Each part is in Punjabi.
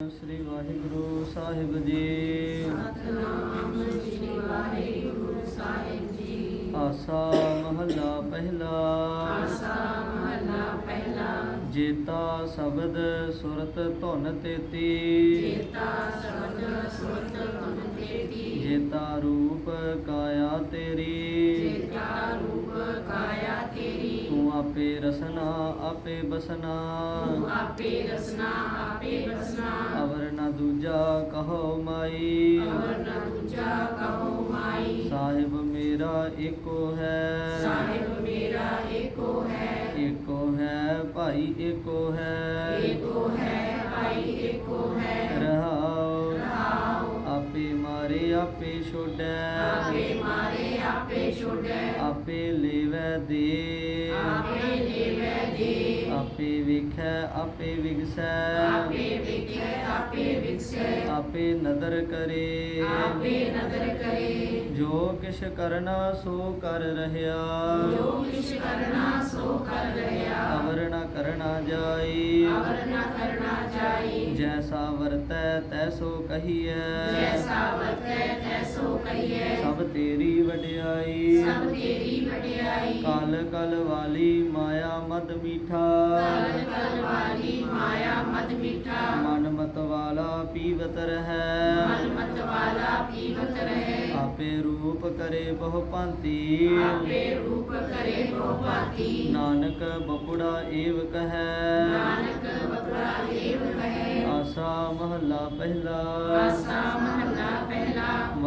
ਸ੍ਰੀ ਵਾਹਿਗੁਰੂ ਸਾਹਿਬ ਜੀ। ਸਤਨਾਮ ਸ੍ਰੀ ਵਾਹਿਗੁਰੂ ਸਾਹਿਬ ਜੀ ਆਸਾ ਮਹੱਲਾ ਪਹਿਲਾ। ਆਸਾ ਮਹਲਾ ਪਹਿਲਾ ਜੇਤਾ ਸ਼ਬਦ ਸੁਰਤ ਧੁਨ ਤੇਤੀ। ਜੇਤਾ ਸ਼ਬਦ ਸੁਰਤ ਤੁਮ ਤੇਤੀ ਜੇਤਾ ਰੂਪ ਕਾਇਆ ਤੇਰੀ। ਜੇਤਾ ਰੂਪ ਆਪੇ ਰਸਨਾ ਆਪੇ ਬਸਨਾ। ਤੂੰ ਆਪੇ ਰਸਨਾ ਆਪੇ ਬਸਨਾ। ਅਵਰ ਨਾ ਦੂਜਾ ਕਹੋ ਮਾਈ। ਅਵਰ ਨ ਦੂਜਾ ਕਹੋ ਮਾਈ। ਸਾਹਿਬ ਮੇਰਾ ਏਕੋ ਹੈ। ਸਾਹਿਬ ਮੇਰਾ ਏਕੋ ਹੈ। ਏਕੋ ਹੈ ਭਾਈ ਏਕੋ ਹੈ। ਏਕੋ ਹੈ ਭਾਈ ਏਕੋ ਹੈ। ਰਹਾਉ ਰਹਾਉ ਆਪੇ ਮਾਰੇ ਆਪੇ ਛੋੜੈ। ਆਪੇ ਮਾਰੇ ਆਪੇ ਛੋੜੈ। ਆਪੇ ਲੇਵੈ ਦੇ। ਆਪੇ ਵੇਖੈ ਆਪੇ ਵਿਗਸੈ। ਆਪੇ ਵੇਖੈ ਆਪੇ ਵਿਕਸੈ ਆਪੇ ਨਦਰ ਕਰੇ। ਆਪੇ ਨਦਰ ਕਰੇ। ਜੋ ਕਿਛ ਕਰਨਾ ਸੋ ਕਰ ਰਹਾ ਜੋ ਕਿਛ ਕਰਨਾ ਸੋ ਕਰ ਰਿਹਾ ਅਵਰ ਨਾ ਕਰਨਾ ਜਾਈ ਅਵਰ ਨ ਕਰਨਾ ਜਾਈ ਜੈਸਾ ਵਰਤੈ ਤੈਸੋ ਕਹੀਐ। ਜੈਸਾ ਵਰਤੈ ਤੈਸੋ ਕਹੀਐ। ਸਭ ਤੇਰੀ ਵਡਿਆਈ। ਸਭ ਤੇਰੀ ਵਡਿਆਈ। ਕਲ ਕਲ ਵਾਲੀ ਮਾਇਆ ਮਦ ਮੀਠਾ। ਕਲ ਕਲ ਵਾਲੀ ਮਾਇਆ ਮਦ ਮਿਠਾ। ਮਨ ਮਤ ਵਾਲਾ ਪੀਵਤ ਰਹੈ। ਮਨ ਮਤ ਵਾਲਾ ਪੀਵਤ ਰਹੇ। ਆਪੇ ਰੂਪ ਕਰੇ ਬਹੁ ਭਾਂਤੀ। ਆਪੇ ਰੂਪ ਕਰੇ ਬਹੁ ਭਾਂਤੀ। ਨਾਨਕ ਬਪੁੜਾ ਏਵ ਕਹੈ। ਨਾਨਕ ਬਪੜਾ ਦੇਵ ਕਹੇ। ਆਸਾ ਮਹੱਲਾ ਪਹਿਲਾ। ਆਸਾ ਮਹਲਾ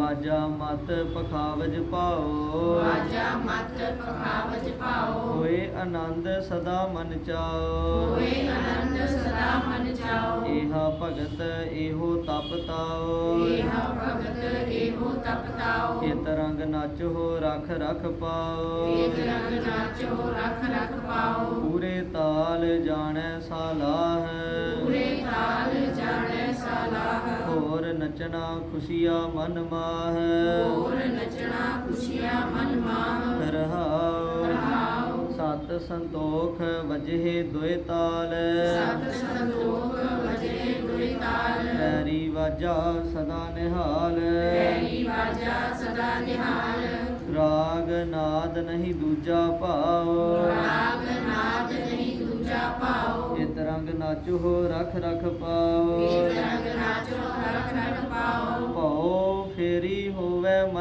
ਵਾਜਾ ਮਤ ਪਖਾਵਜ ਪਾਓ ਵਾਜਾ ਮਤ ਪਖਾਵਜ ਪਾਓ ਹੋਏ ਆਨੰਦ ਸਦਾ ਮਨ ਚਾਓ ਹੋਏ ਆਨੰਦ ਸਦਾ ਮਨ ਜਾਓ ਏਹਾ ਭਗਤ ਇਹੋ ਤਪ ਤਾਓ ਇਹ ਭਗਤ ਇਹੋ ਤਪਤਾਓ ਇਤ ਰੰਗ ਨਾਚੋ ਰਖ ਰਖ ਪਾਓ ਏਕ ਰੰਗ ਨਾਚੋ ਰਖ ਰਖ ਪਾਓ ਪੂਰੇ ਤਾਲ ਜਾਣੈ ਸਾਲਾਹ। ਪੂਰੇ ਤਾਲ ਹੋਰ ਨਚਣਾ ਖੁਸ਼ੀਆ ਮਨ ਮਾਹ। ਹੋਰ ਨਚਣਾ ਖੁਸ਼ੀਆਂ ਮਨ ਮਾਹ। ਰਹਾਉ। ਰਹਾਉ। ਸਤ ਸੰਤੋਖ ਵਜਹਿ ਦੁਇ ਤਾਲ। ਸਤ ਸੰਤੋਖ ਵਜੇ ਦੁਇ ਤਾਲ। ਪੈਰੀ ਵਾਜਾ ਸਦਾ ਨਿਹਾਲ। ਪੈਰੀ ਵਾਜਾ ਸਦਾ ਨਿਹਾਲ। ਰਾਗ ਨਾਦ ਨਹੀਂ ਦੂਜਾ ਭਾਉ। ਰਾਗ ਨਾਦ ਨਹੀਂ ਦੂਜਾ ਪਾਓ ਇਤ ਰੰਗ ਨਾਚੋ ਰਖ ਰਖ ਪਾਉ। ਏਕ ਰੰਗ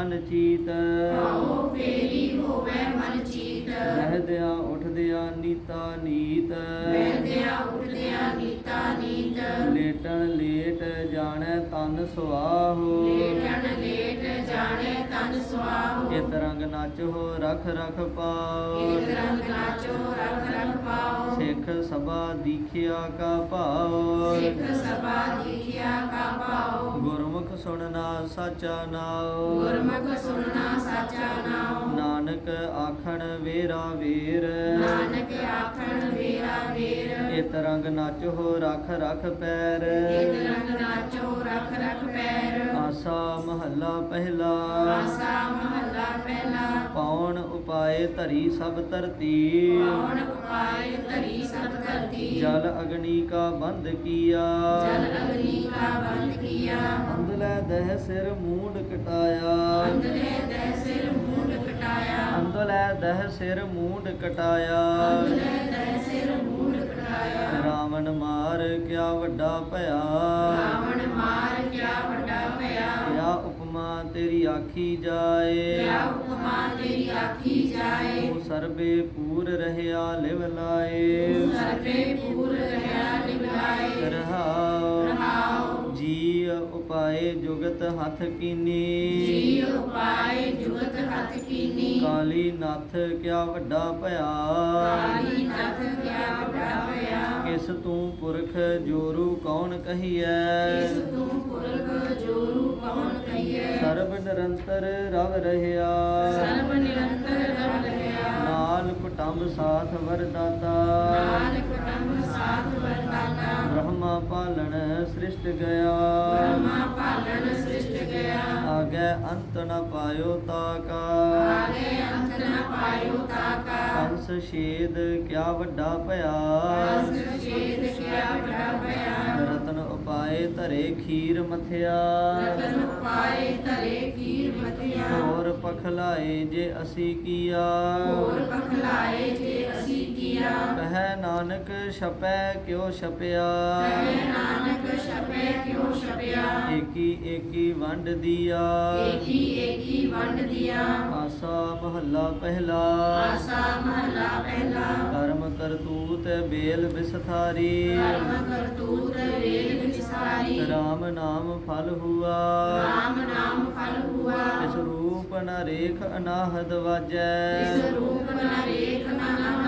ਮਨ ਚੀਤ ਪਾਓ ਫੇਰੀ ਹੋਵੇ ਮਨ ਚੀਤ ਬਹਿਦਿਆਂ ਉਠਦਿਆਂ ਨੀਤਾ ਨੀਤ। ਬਹਿੰਦਿਆਂ ਉੱਠਦਿਆਂ ਨੀਤਾ ਨੀਤ। ਲੇਟਣ ਲੇਟ ਜਾਣੈ ਤਨ ਸੁਆਹੋ। ਲੇਟਣ ਲੇਟ ਜਾਣੇ ਤਨ ਸੁਆਹੋ। ਇਤ ਰੰਗ ਨਾਚੋ ਰਖ ਰਖ ਪਾਉ ਏਕ ਰੰਗ ਨਾਚੋ ਰਖ ਰਖ ਪਾਓ। ਸਿੱਖ ਸਭਾ ਦੀਖਿਆ ਕਾ ਭਾਉ ਸਿੱਖ ਸਭਾ ਦੀਖਿਆ ਕਾ ਪਾਓ ਗੁਰਮੁਖ ਸੁਣਨਾ ਸਾਚਾ ਨਾਉ ਗੁਰਮੁਖ ਸੁਣਨਾ ਸਾਚਾ ਨਾਉ ਨਾਨਕ ਆਖਣ ਵੇਰਾ ਵੀਰ। ਨਾਨਕ ਆਖਣ ਵੇਰਾ ਵੇਰ। ਇਤ ਰੰਗ ਨਾਚੋ ਰਖ ਰਖ ਪੈਰ। ਏਕ ਰੰਗ ਨਾਚੋ ਰਖ ਰਖ ਪੈਰ। ਆਸਾ ਮਹੱਲਾ ਪਹਿਲਾ। ਆਸਾ ਮਹੱਲਾ ਪਹਿਲਾ। ਪੌਣ ਉਪਾਏ ਧਰੀ ਸਭ ਧਰਤੀ। ਪੌਣ ਧਰਤੀ ਜਲ ਅਗਨੀ ਕਾ ਬੰਧ ਕੀਆ। ਜਲ ਅਗਨੀ ਕਾ ਬੰਦ ਕੀਆ। ਅੰਦਲੇ ਦਹ ਸਿਰ ਮੂੰਡ ਕਟਾਇਆ। ਅੰਦਲੇ ਦੇ ਸਿਰ ਮੂੰਡ ਕਟਾਇਆ। ਅੰਦਲੇ ਦਹ ਸਿਰ ਮੂੰਡ ਕਟਾਇਆ। ਅੰਦਲੇ ਦੇ ਸਿਰ ਮੂੰਡ ਕਟਾਇਆ। ਰਾਵਣ ਮਾਰ ਕਿਆ ਵੱਡਾ ਭਇਆ। ਰਾਵਣ ਮਾਰ ਕਿਆ ਵੱਡਾ ਭਇਆ ਕਿਆ ਉਪਮਾ ਤੇਰੀ ਆਖੀ ਜਾਏ। ਕਿਆ ਉਪਮਾ ਤੇਰੀ ਆਖੀ ਜਾਏ। ਤੂੰ ਸਰਬੇ ਪੂਰ ਰਹਿਆ ਲਿਵ ਲਾਏ। ਸਰਵੇ ਪੂਰ ਰਹਾ ਲਿਵਲਾਏ ਰਹਾਉ ਰਹਾਉ ਜੀ ਉਪਾਏ ਜੁਗਤ ਹੱਥ ਕੀਨੀ। ਜੀ ਉਪਾਇ ਜੁਗਤ ਹੱਥ ਕੀਨੀ। ਕਾਲੀ ਨੱਥ ਕਿਆ ਵੱਡਾ ਭਇਆ। ਕਾਲੀ ਨਖ ਕਿਆ ਵੱਡਾ ਭਇਆ। ਕਿਸ ਤੂੰ ਪੁਰਖ ਜੋਰੂ ਕੌਣ ਕਹੀਐ। ਇਸ ਤੂੰ ਪੁਰਖ ਜੋਰੂ ਸਰਬ ਨਿਰੰਤਰ ਰਵ ਰਹਿਆ। ਸਰਬ ਨਿਰੰਤਰ ਰਵ ਰਹਾ ਨਾਲ ਕੁਟੰਬ ਸਾਥ ਵਰਦਾਤਾ। ਨਾਲ ਕੁਟੰਬ ਸਾਧ ਵਰਤਾਨਾ ਬ੍ਰਹਮਾ ਪਾਲਣ ਸ੍ਰਿਸ਼ਟ ਗਿਆ। ਬ੍ਰਹਮਾ ਪਾਲਣ ਸ੍ਰਿਸ਼ਟ ਗਿਆ। ਆਗੇ ਅੰਤ ਨ ਪਾਇਓ ਤਾਕਾ। ਆਗੇ ਅੰਤ ਨ ਪਾਇਓ ਤਾਕਾ। ਹੰਸ ਛੇਦ ਕਿਆ ਵੱਡਾ ਭਇਆ। ਅਸ ਛੇਦ ਕਿਆ ਵੱਡਾ ਭਇਆ। ਪਾਏ ਧਰੇ ਖੀਰ ਮਥਿਆ। ਰਤਨ ਪਾਏ ਧਰੇ ਕੀਰ ਮਤਿਆ ਹੋਰ ਪਖਲਾਏ ਜੇ ਅਸੀਂ ਕੀਆ। ਹੋਰ ਪਖਲਾਏ ਜੇ ਅਸੀਂ ਕੀਆ। ਕਹੈ ਨਾਨਕ ਛਪੈ ਕਿਉ ਛਪਿਆ। ਕਹੇ ਨਾਨਕ ਛਪੇ ਕਿਉ ਛਪਿਆ। ਏਕੀ ਏਕੀ ਵੰਡ ਦੀਆ। ਏਕੀ ਏਕੀ ਵੰਡ ਦਿਆ। ਆਸਾ ਮਹੱਲਾ ਪਹਿਲਾ। ਆਸਾ ਮਹਲਾ ਪਹਿਲਾ। ਕਰਮ ਕਰਤੂਤ ਬੇਲ ਵਿਸਥਾਰੀ। ਕਰਮ ਕਰਤੂਤ ਵੇਦ ਵਿਸਾਰੀ ਰਾਮ ਨਾਮ ਫਲ ਹੁਆ। ਰਾਮ ਨਾਮ ਫਲ ਹੁਆ। ਇਸ ਰੂਪ ਨਰੇਖ ਅਨਾਹਦ ਇਸ ਵਾਜੈ ਰੂਪ ਨਰੇਖ ਨਾਮ ਵਾਜੇ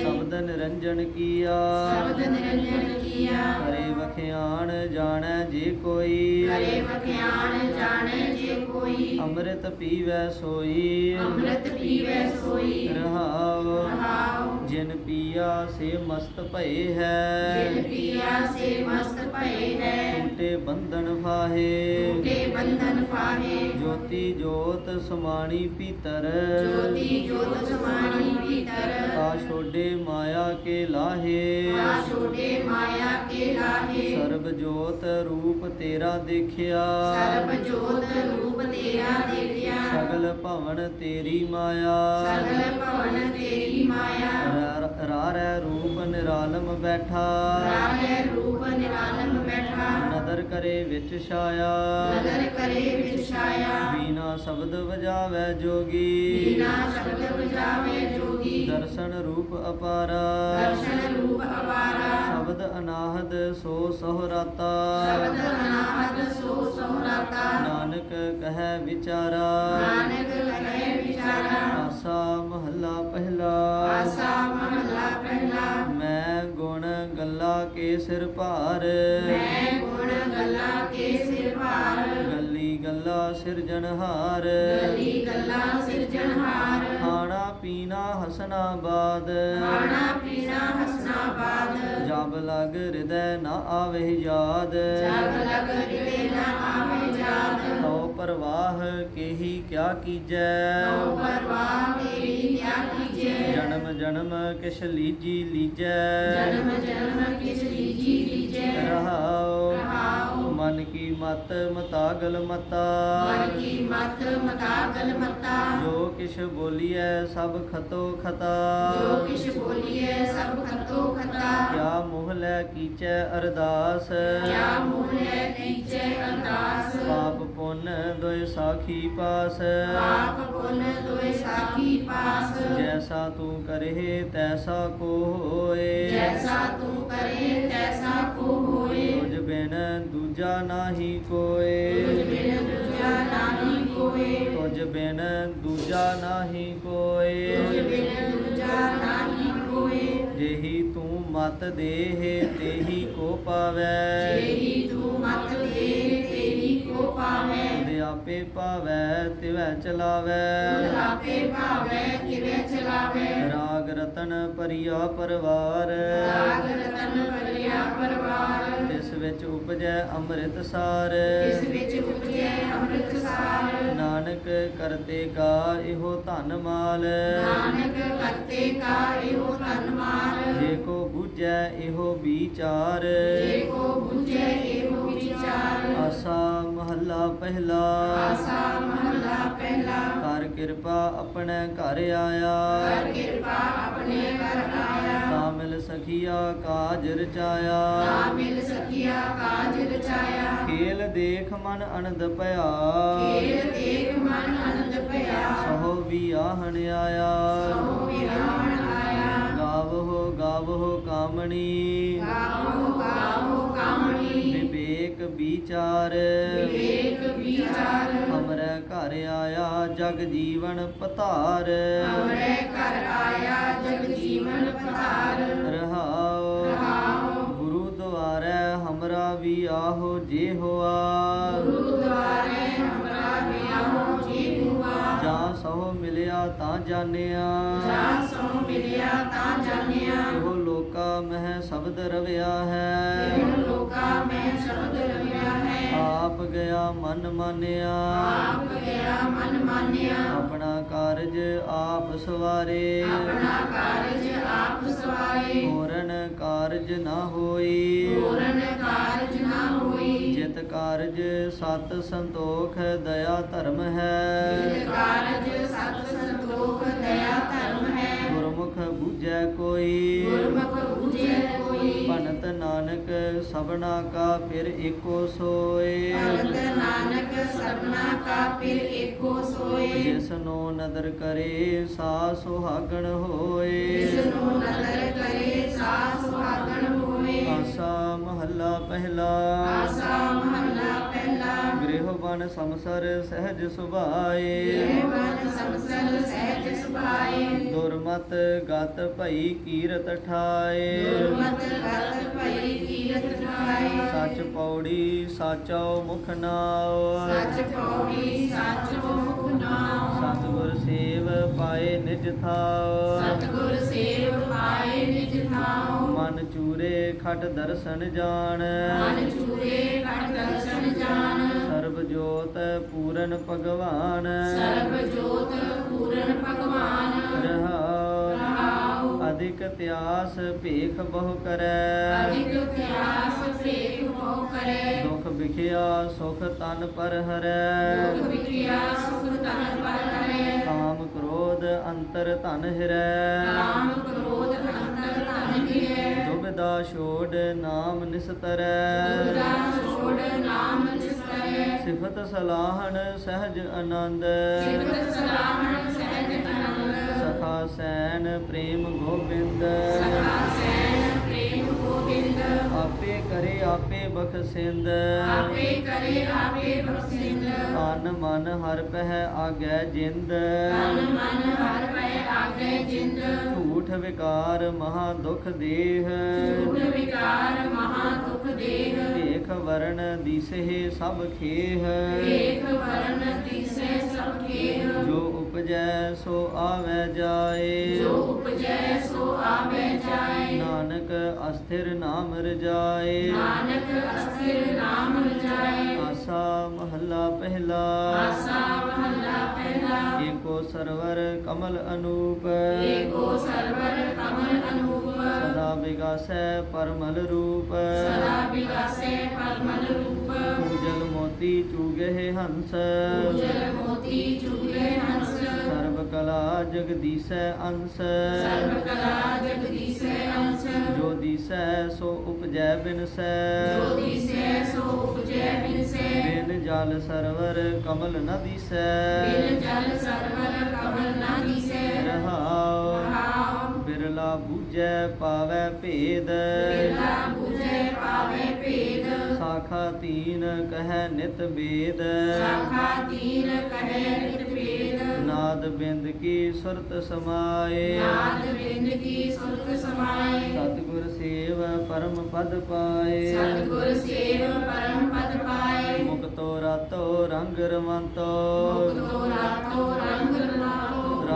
ਸ਼ਬਦ ਨਿਰੰਜਨ ਕੀਆ। ਸ਼ਬਦ ਨਿਰੰਜਨ ਕੀਆ। ਹਰੇ ਵਖਿਆਣ ਜਾਣੈ ਜੇ ਕੋਈ। ਕਰੇ ਵਖਿਆਣ ਜਾਣੇ ਜੇ ਕੋਈ। ਅੰਮ੍ਰਿਤ ਪੀਵੈ ਸੋਈ। ਅੰਮ੍ਰਿਤ ਪੀਵੇ ਸੋਈ। ਰਹਾਉ। ਰਹਾਉ। ਜਿਨ ਪੀਆ ਸੇ ਮਸਤ ਭਏ ਜਿਨ ਹੈ ਪੀਆ ਸੇ ਮਸਤ ਭਏ ਹੈ। ਟੂਟੇ ਬੰਧਨ ਫਾਹੇ। ਟੂਟੇ ਬੰਧਨ ਫਾਹੇ। ਜੋਤੀ ਜੋਤ ਸਮਾਣੀ ਭੀਤਰ। ਜੋਤੀ ਜੋਤ ਸਮਾਣੀ ਭੀਤਰ। ਤਾ ਛੋਡੇ ਮਾਇਆ ਕੇ ਲਾਹੇ। ਆ ਛੋਟੇ ਮਾਇਆ ਕੇ ਲਾਹੇ। ਸਰਬ ਜੋਤ ਰੂਪ ਤੇਰਾ ਦੇਖਿਆ। ਸਰਬ ਜੋਤ ਰੂਪ ਤੇਰਾ ਦੇਖਿਆ। ਸਗਲ ਭਵਨ ਤੇਰੀ ਮਾਇਆ। ਸਗਲ ਭਵਨ ਤੇਰੀ ਮਾਇਆ। ਰਾਰੈ ਰੂਪ ਨਿਰਾਲਮ ਬੈਠਾ। ਰਾਹੇ ਰੂਪ ਨਿਰਾਲਮ ਬੈਠਾ। ਨਦਰ ਕਰੇ ਵਿੱਚ ਛਾਇਆ। ਨਦਰ ਕਰੇ ਵਿੱਚ ਛਾਇਆ। ਬੀਨਾ ਸ਼ਬਦ ਵਜਾਵੈ ਜੋਗੀ। ਬਿਨਾ ਸ਼ਬਦ ਬੁਝਾਵੇ ਜੋਗੀ। ਦਰਸ਼ਨ ਰੂਪ ਅਪਾਰਾ। ਦਰਸ਼ਨ ਰੂਪ ਅਵਾਰਾ ਸ਼ਬਦ ਅਨਾਹਦ ਸੋ ਸਹਰਾਤਾ। ਸ਼ਬਦ ਅਨਾਹਤ ਸੋ ਸੋਹਰਾਤਾ। ਨਾਨਕ ਕਹੈ ਵਿਚਾਰਾ। ਨਾਨਕ ਕਹੇ ਵਿਚਾਰਾ। ਆਸਾ ਮਹੱਲਾ ਪਹਿਲਾ। ਆਸਾ ਮਹਲਾ ਪਹਿਲਾ। ਮੈਂ ਗੁਣ ਗੱਲਾ ਕੇ ਸਿਰ ਭਾਰ। ਮੈਂ ਗੁਣ ਗੱਲਾ ਕੇ ਸਿਰ ਭਾਰ। ਗੱਲੀ ਗੱਲਾ ਸਿਰਜਣਹਾਰ। ਗਲੀ ਗੱਲਾ ਸਿਰਜਣਹਾਰ। ਪੀਣਾ ਹਸਨਾ ਬਾਦ। ਖਾਣਾ ਪੀਣਾ ਹਸਨਾ ਬਾਦ। ਜਬ ਲਗ ਹਿਰਦੈ ਨਾ ਆਵੇ ਯਾਦ। ਜਗ ਲਗ ਰਿਵੇ ਨਾ ਆਵੇ ਜਾਦ ਤਉ ਪ੍ਰਵਾਹ ਕੇਹੀ ਕਿਆ ਕੀਜੈ। ਤੋ ਪਰਵਾਹ ਮੇਰੀ ਕਿਆ ਕੀਜੈ। ਜਨਮ ਜਨਮ ਕਿਛ ਲੀਜੀ ਲੀਜੈ। ਜਨਮ ਜਨਮ ਕਿਸ ਲੀਜੀ ਲੀਜੈ। ਰਹਾਉ ਰਹਾਉ ਮਨ ਕੀ ਮਤ ਮਤਾਗਲ ਮਤਾ। ਮਨ ਕੀ ਮਤ ਮਤਾਗਲ ਮਤਾ। ਜੋ ਕਿਛ ਬੋਲੀਐ ਸਭ ਖਤੋ ਖਤਾ। ਜੋ ਕਿਛ ਬੋਲੀਏ ਸਭ ਖਤੋ ਖਤਾ। ਕਿਆ ਮੋਹ ਲੈ ਕੀਚੈ ਅਰਦਾਸ। ਕਿਆ ਮੂਲੇ ਨੀਚੇ ਅਰਦਾਸ। ਪਾਪ ਪੁੰਨ ਦੋਇ ਸਾਖੀ ਪਾਸ। ਪਾਪ ਪੁੰਨ ਦੋਇ ਸਾਖੀ ਪਾਸ। ਜੈਸਾ ਤੂੰ ਕਰਹਿ ਤੈਸਾ ਕੋ ਹੋਏ। ਜੈਸਾ ਤੂੰ ਕਰੇ ਤੈਸਾ ਕੋ ਹੋਏ। ਤੁਝ ਬਿਨ ਦੂਜਾ ਨਾਹੀ ਤੁਝ ਬਿਨ ਦੂਜਾ ਨਾਹੀ ਕੋਏ। ਤੁਝ ਬਿਨ ਦੂਜਾ ਨਾਹੀ ਤੁਝ ਬਿਨ ਦੂਜਾ ਨਾਹੀ ਕੋਏ। ਜਿਹੀ ਤੂੰ ਮਤ ਦੇਹ, ਤੇਹੀ ਕੋ ਪਾਵੈ। ਜਿਹੀ ਤੂੰ ਮਤ ਦੇ ਤੇਰੀ ਕੋ ਪਾਵੇ ਆਪੇ ਪਾਵੈ ਤਿਵੈ ਚਲਾਵੈ। ਆਪੇ ਭਾਵੇ ਕਿਵੇਂ ਚਲਾਵੇ। ਰਾਗ ਰਤਨ ਪਰਿਆ ਪਰਵਾਰ। ਰਾਗ ਰਤਨ ਭਰਿਆ ਪਰਵਾਰ। ਇਸ ਵਿੱਚ ਉਪਜੈ ਅੰਮ੍ਰਿਤ ਸਾਰ। ਇਸ ਵਿੱਚ ਉਪਜੇ ਅੰਮ੍ਰਿਤ ਸਾਰ। ਨਾਨਕ ਕਰਤੇ ਕਾ ਇਹੋ ਧਨ ਮਾਲ। ਨਾਨਕ ਕਰਤੇ ਕਾ ਇਹੋ ਧਨਮਾਲ ਜੇ ਕੋ ਬੁਝੈ ਇਹੋ ਵਿਚਾਰ। ਜੇ ਕੋ ਬੁਝੇ ਇਹੋ ਵਿਚਾਰ। ਆਸਾ ਮਹੱਲਾ ਪਹਿਲਾ। ਆਸਾ ਮਹਲਾ ਪਹਿਲਾ। ਕਰ ਕਿਰਪਾ ਆਪਣੇ ਘਰ ਆਇਆ। ਕਰ ਕਿਰਪਾ ਆਪਣੇ ਘਰ ਆਇਆ। ਤਾਂ ਮਿਲ ਸਖੀਆ ਕਾਜ ਰਚਾਇਆ। ਤਾਂ ਮਿਲ ਸਕਿਆ ਕਾਜ ਰਚਾਇਆ। ਖੇਲ ਦੇਖ ਮਨ ਅਨੰਦ ਭਇਆ। ਖੇਲ ਦੇਖ ਮਨ ਆਨੰਦ ਭਇਆ। ਸਹੋ ਵੀ ਆਹਣ ਆਇਆ। ਸੋ ਵਿਰਾਣ ਆਇਆ। ਗਾਵੋ ਗਾਵੋ ਕਾਮਣੀ। ਗਾਵੋ ਗਾਵੋ ਵਿਵੇਕ ਵਿਚਾਰ। ਵਿਵੇਕ ਵਿਚਾਰ। ਹਮਰੇ ਘਰ ਆਇਆ ਜਗ ਜੀਵਨ ਪਧਾਰ। ਹਮਰੇ ਘਰ ਆਇਆ ਜਗ ਜੀਵਨ ਰਹਾਉ ਰਹਾਉ ਗੁਰੂ ਦੁਆਰੇ ਹਮਰਾ ਵੀ ਆਹੋ ਜੇ ਹੋਆ ਗੁਰੂ ਦੁਆਰੇ ਸੋ ਮਿਲਿਆ ਤਾਂ ਜਾਣਿਆ। ਜਾਂ ਸੋ ਮਿਲਿਆ ਤਾਂ ਜਾਣਿਆ। ਉਹ ਲੋਕਾ ਮਹਿ ਸ਼ਬਦ ਰਵਿਆ ਹੈ। ਇਹ ਲੋਕਾ ਮੈਂ ਸ਼ਬਦ ਰਵਿਆ ਹੈ। ਆਪ ਗਿਆ ਮਨ ਮਾਨਿਆ। ਆਪ ਗਿਆ ਮਨ ਮਾਨਿਆ। ਆਪਣਾ ਕਾਰਜ ਆਪ ਸਵਾਰੇ। ਆਪਣਾ ਕਾਰਜ ਆਪ ਸਵਾਰੇ। ਹੋਰਨ ਕਾਰਜ ਨਾ ਹੋਈ। ਪੂਰਨ ਕਾਰਜ ਨਿਤ ਕਾਰਜ ਸਤ ਸੰਤੋਖ ਦਇਆ ਧਰਮ ਹੈ। ਨਿਤ ਕਾਰਜ ਸਤ ਸੰਤੋਖ ਦਇਆ ਧਰਮ ਹੈ। ਗੁਰਮੁਖ ਬੂਝੈ ਕੋਈ। ਗੁਰਮੁਖ ਬੁਝੇ ਕੋਈ। ਭਨਤ ਨਾਨਕ ਸਭਨਾ ਕਾ ਫਿਰ ਏਕੋ ਸੋਏ। ਭਗਤ ਨਾਨਕ ਸਭਨਾ ਕਾ ਫਿਰ ਏਕੋ ਸੋਏ। ਜਿਸ ਨੂੰ ਨਦਰ ਕਰੇ ਸਾ ਸੁਹਾਗਣ ਹੋਏ। ਜਿਸ ਨੂੰ ਨਦਰ ਕਰੇ ਸਾ ਸੁਹਾਗਣ ਹੋਏ। ਆਸਾ ਮਹੱਲਾ ਪਹਿਲਾ। ਆਸਾ ਮਹੱਲਾ ਪਹਿਲਾ। ਗ੍ਰਹਿ ਬਨ ਸੰਸਰ ਸਹਿਜ ਸੁਭਾਏ। ਇਹ ਮਨ ਸੰਸਰ ਸਹਿਜ ਸੁਭਾਏ। ਦੁਰਮਤ ਗਤ ਭਈ ਕੀਰਤ ਠਾਏ। ਗੁਰਮਤਿ ਗਤ ਭਈ ਕੀਰਤ ਠਾਏ। ਸੱਚ ਪੌੜੀ ਸਾਚੋ ਮੁਖ ਨਾਉ। ਸੱਚ ਪੌੜੀ ਸੱਚ ਮੁਖ ਨਾਮ ਸਤਿਗੁਰ ਸੇਵ ਪਾਏ ਨਿਜ ਥਾਉ। ਸਤਿਗੁਰ ਖਟ ਦਰਸ਼ਨ ਜਾਣ। ਮਨ ਚੂਰੇ ਘਟ ਦਰਸ਼ਨ ਜਾਣ। ਸਰਬ ਜੋਤ ਪੂਰਨ ਭਗਵਾਨ। ਸਰਬ ਜੋਤ ਪੂਰਨ ਭਗਵਾਨ। ਰਹਾਉ। ਅਧਿਕ ਤਿਆਸ ਭੇਖ ਬਹੁ ਕਰੈ। ਅਧਿਕ ਪਿਆਸ ਸੇਖ ਬਹੁ ਕਰੇ। ਦੁਖ ਵਿਖਿਆ ਸੁਖ ਤਨ ਪਰ ਹਰੈ। ਦੁਖ ਵਿਖਿਆ ਸੁਖ ਤਨ ਪਰ ਕਰੇ ਕਾਮ ਕ੍ਰੋਧ ਅੰਤਰ ਧਨ ਹਿਰੈ। ਕਾਮ ਕ੍ਰੋਧ ਦੁਬਿਧਾ ਛੋੜ ਨਾਮ ਨਿਸਤਰੈ। ਦੁਰਗਾ ਛੋੜ ਨਾਮ ਨਿਸਤਰੇ। ਸਿਫਤ ਸਲਾਹਣ ਸਹਿਜ ਆਨੰਦ। ਸਿਫਤ ਸਲਾਹਣ ਸਹਿਜ ਆਨੰਦ। ਸਖਾ ਸੈਨ ਪ੍ਰੇਮ ਗੋਬਿੰਦ। ਸਖਾ ਸੈਨ ਗੋਬਿੰਦ ਆਪੇ ਕਰੇ ਆਪੇ ਬਖਸ਼ਿੰਦ। ਆਪੇ ਕਰੇ ਆਪੇ ਬਖਸ਼ਿੰਦ। ਤਨ ਮਨ ਹਰ ਪਹਿ ਆਗੈ ਜਿੰਦ। ਤਨ ਮਨ ਹਰ ਪੈ ਆਗੇ ਜਿੰਦ। ਝੂਠ ਵਿਕਾਰ ਮਹਾ ਦੁਖ ਦੇਹ। ਝੂਠ ਵਿਕਾਰ ਮਹਾ ਦੁਖ ਦੇਹ। ਭੇਖ ਵਰਨ ਦਿਸਹਿ ਸਭ ਖੇਹ। ਏਕ ਵਰਨ ਦਿਸੇ ਸਭ ਖੇਹ। ਜੋ ਉਪਜੈ ਸੋ ਆਵੈ ਜਾਏ। ਜੋ ਉਪਜੈ ਸੋ ਆਵੇ ਜਾਏ। ਨਾਨਕ ਅਸਥਿਰ ਨਾਮ ਰਜਾਏ। ਨਾਨਕ ਅਸਥਿਰ ਨਾਮ ਰਜਾਏ। ਆਸਾ ਮਹੱਲਾ ਪਹਿਲਾ। ਆਸਾ ਮਹੱਲਾ ਪਹਿਲਾ। ਏਕੋ ਸਰਵਰ ਕਮਲ ਅਨੂਪ। ਏਕੋ ਸਰਵਰ ਕਮਲ ਅਨੂਪ। ਸਦਾ ਵਿਗਾਸੈ ਪਰਮਲ ਰੂਪ। ਸਦਾ ਵਿਗਾਸੇ ਪਰਮਲ ਰੂਪ। ਪੂਜਲ ਮੋਤੀ ਚੂਗਹਿ ਹੰਸ। ਜਲ ਮੋਤੀ ਚੁਗੇ ਹੰਸ। ਸਰਬ ਕਲਾ ਜਗਦੀਸੈ ਅੰਸ। ਸਰਬ ਕਲਾ ਜਗਦੀਸੇ ਅੰਸ। ਜੋ ਦੀਸੈ ਸੋ ਉਪਜੈ ਬਿਨਸੈ। ਜੋ ਦਿਸੈ ਸੋ ਉਪਜੈ ਬਿਨਸੇ। ਬਿਨ ਜਲ ਸਰਵਰ ਕਮਲ ਨ ਦੀਸੈ। ਬਿਨ ਜਲ ਸਰਵਰ ਕਮਲ ਨਾ ਬਿਰਲਾ ਬੂਝੈ ਪਾਵੈ ਭੇਦ। ਬਿਰਲਾ ਬੁਝੈ ਪਾਵੇ ਭੇਦ। ਸਾਖਾ ਤੀਨ ਕਹੈ ਨਿਤ ਬੇਦ। ਸਾਖਾ ਤੀਰ ਕਹੇ ਨਿਤ ਭੇਦ ਨਾਦ ਬਿੰਦ ਕੀ ਸੁਰਤ ਸਮਾਏ। ਨਾਦ ਬਿੰਦ ਕੀ ਸੁਰਤ ਸਮਾਏ। ਸਤਿਗੁਰ ਸੇਵ ਪਰਮ ਪਦ ਪਾਏ। ਸਤਿਗੁਰ ਸੇਵ ਪਰਮ ਪਦ ਪਾਏ। ਮੁਕਤੋ ਰਾਤੋ ਰੰਗ ਰਵੰਤੋ। ਮੁਕਤੋ ਰਾਤੋ ਰੰਗ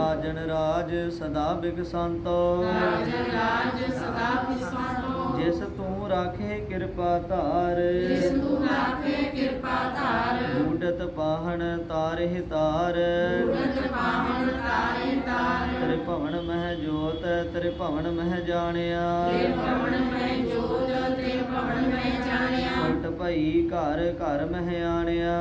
ਰਾਜਨ ਰਾਜ ਸਦਾ ਬਿਗਸੰਤੋ। ਰਾਜਨ ਰਾਜ ਸਦਾ ਪਿਸਾਨੋ ਜਿਸ ਤੂੰ ਰਾਖੇ ਕਿਰਪਾ ਧਾਰ। ਜਿਸ ਨੂੰ ਰਾਖੇ ਕਿਰਪਾ ਧਾਰ। ਊਡਤ ਪਾਹਣ ਤਾਰਿ ਤਾਰ। ਪੂਰਤ ਪਾਵਨ ਤਾਰੇ ਤਾਰ। ਤੇਰੇ ਭਵਨ ਮਹਿ ਜੋਤ ਤੇਰੇ ਭਵਨ ਮਹਿ ਜਾਣਿਆ। ਤੇ ਭਵਨ ਮੈਂ ਜੋਤ ਤੇ ਭਵਨ ਮੈਂ ਜਾਣਿਆ ਭਈ ਘਰ ਘਰ ਮਹਿ ਆਣਿਆ।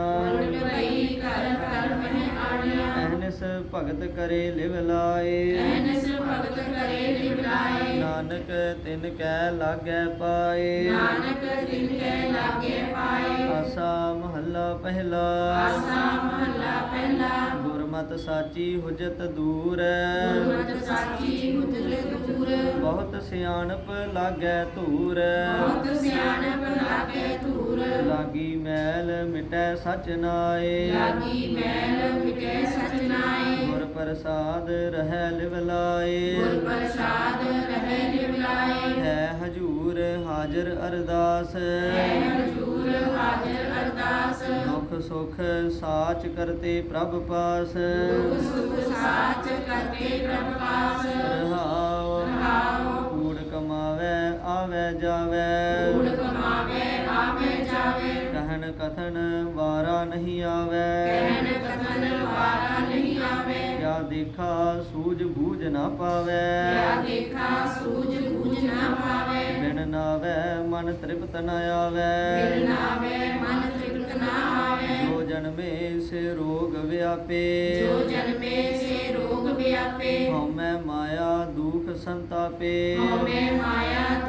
ਐਨਸ ਭਗਤ ਕਰੇ ਲਿਵ ਲਾਏ। ਐਨਸ ਭਗਤ ਕਰੇ ਲਿਵਲਾਏ ਨਾਨਕ ਤਿਨ ਕੈ ਲਾਗੈ ਪਾਏ। ਨਾਨਕ ਦਿਨ ਕੇ ਲਾਗੇ ਪਾਏ। ਆਸਾ ਮਹੱਲਾ ਪਹਿਲਾ। ਆਸਾ ਮਹੱਲਾ ਪਹਿਲਾ। ਗੁਰਮਤਿ ਸਾਚੀ ਹੁਜਤ ਦੂਰ। ਗੁਰਮਤਿ ਸਾਚੀ ਹੁਜਰੇ ਦੂਰ। ਬਹੁਤ ਸਿਆਣਪ ਲਾਗੈ ਧੂਰ। ਬਹੁਤ ਸਿਆਣਪ ਲਾਗੇ ਧੂਰ। ਲਾਗੀ ਮੈਲ ਮਿਟੈ ਸਚ ਨਾਏ। ਲਾਗੀ ਮੈਲ ਮਿਟੇ ਸਚਨਾਏ ਗੁਰ ਪ੍ਰਸਾਦ ਰਹਿ ਲਿਵ ਲਾਏ। ਗੁਰ ਪ੍ਰਸਾਦ ਰਹੇ ਲਿਵਲਾਏ ਹੈ ਹਜੂਰ ਹਾਜ਼ਰ ਅਰਦਾਸ। ਹੈ ਹਜੂਰ ਹਾਜ਼ਰ ਅਰਦਾਸ। ਦੁਖ ਸੁਖ ਸਾਚ ਕਰਤੇ ਪ੍ਰਭ ਪਾਸ। ਦੁਖ ਸੁਖ ਸਾਚ ਕਰਤੇ ਪ੍ਰਭਾਸ ਰਹਾਉ ਰਹਾਉ। ਕੂੜ ਕਮਾਵੇ ਆਵੇ ਜਾਵੇ। ਕੂੜ ਕਮਾਵੇ ਆਵੇ ਜਾਵੇ। ਕਹਿਣ ਕਥਨ ਵਾਰਾ ਨਹੀਂ ਆਵੇ। ਕਹਿਣ ਕਥਨ ਵਾਰਾ ਨਹੀਂ ਆਵੇ। ਕਿਆ ਦੇਖਾ ਸੂਝ ਬੂਝ ਨਾ ਪਾਵੇ। ਕਿਆ ਦੇਖਾ ਸੂਝ ਬੂਝ ਨਾ ਪਾਵੇ। ਬਿਨ ਨਾਵੇ ਮਨ ਤ੍ਰਿਪਤ ਨ ਆਵੇ। ਬਿਨ ਨਾਵੇ ਮਨ ਸੇ ਰੋਗ ਵਿਆਪੇ। ਜੋ ਜਨਮੇ ਸੇ ਰੋਗ ਵਿਆਪੇ। ਹਉਮੈ ਮਾਇਆ ਦੁਖ ਸੰਤਾਪੇ। ਹਉਮੈ ਮਾਇਆ